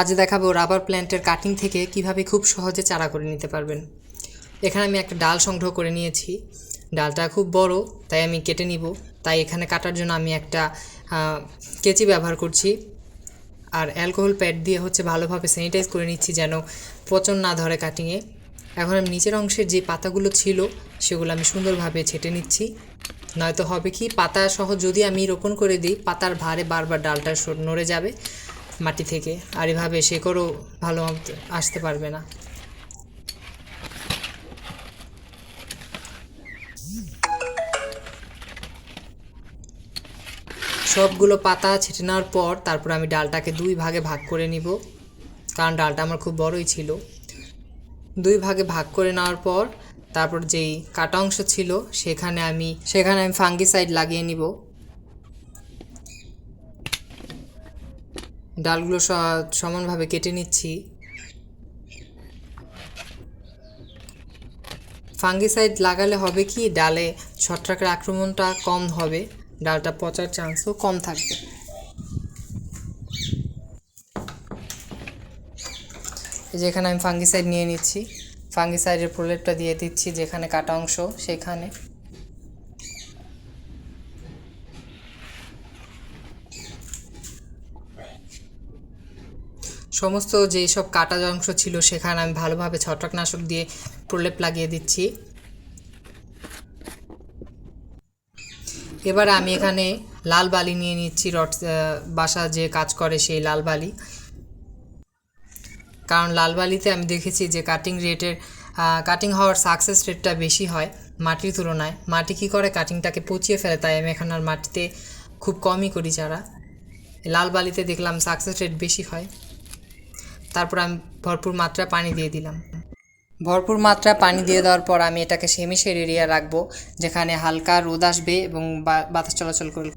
আজ দেখাবো রাবার প্ল্যান্টের কাটিং থেকে কীভাবে খুব সহজে চারা করে নিতে পারবেন। এখানে আমি একটা ডাল সংগ্রহ করে নিয়েছি। ডালটা খুব বড়, তাই আমি কেটে নিব। তাই এখানে কাটার জন্য আমি একটা কেচি ব্যবহার করছি। আর অ্যালকোহল প্যাড দিয়ে হচ্ছে ভালোভাবে স্যানিটাইজ করে নিচ্ছি যেন পচন না ধরে কাটিংয়ে এখন আমি নিচের অংশের যে পাতাগুলো ছিল, সেগুলো আমি সুন্দরভাবে ছেটে নিচ্ছি। নয়তো হবে কি, পাতা সহ যদি আমি রোপণ করে দিই, পাতার ভারে বারবার ডালটা নড়ে যাবে। মাটি থেকে আর এভাবে শেকড়ও ভালো আসতে পারবে না। সবগুলো পাতা ছেটে নেওয়ার পর তারপর আমি ডালটাকে দুই ভাগে ভাগ করে নিব। কারণ ডালটা আমার খুব বড়ই ছিল। দুই ভাগে ভাগ করে নেওয়ার পর তারপর যেই কাটা অংশ ছিল, সেখানে আমি সেখানে আমি ফাঙ্গিসাইড লাগিয়ে নিব। ডালগুলো সমানভাবে কেটে নিচ্ছি। ফাঙ্গিসাইড লাগালে হবে কি, ডালে ছত্রাকের আক্রমণটা কম হবে, ডালটা পচার চান্সও কম থাকবে। এই যে এখানে আমি ফাঙ্গিসাইড নিয়ে নিচ্ছি। ফাঙ্গিসাইডের প্রলেপটা দিয়ে দিচ্ছি যেখানে কাটা অংশ, সেখানে। সমস্ত যেই সব কাটা অংশ ছিল সেখানে আমি ভালোভাবে ছত্রাকনাশক দিয়ে প্রলেপ লাগিয়ে দিচ্ছি। এবার আমি এখানে লাল বালি নিয়ে নিচ্ছি, রড বাসা যে কাজ করে সেই লাল বালি। কারণ লাল বালিতে আমি দেখেছি যে কাটিং রেটের কাটিং হওয়ার সাকসেস রেটটা বেশি হয় মাটির তুলনায়। মাটি কী করে? কাটিংটাকে পচিয়ে ফেলে, তাই আমি এখন আর মাটিতে খুব কমই করি যারা লাল বালিতে দেখলাম সাকসেস রেট বেশি হয়। তারপর আমি ভরপুর মাত্রা পানি দিয়ে দিলাম। ভরপুর মাত্রা পানি দিয়ে দেওয়ার পর আমি এটাকে সেমি এরিয়া রাখব, যেখানে হালকা রোদ আসবে এবং বাতাস চলাচল করবে।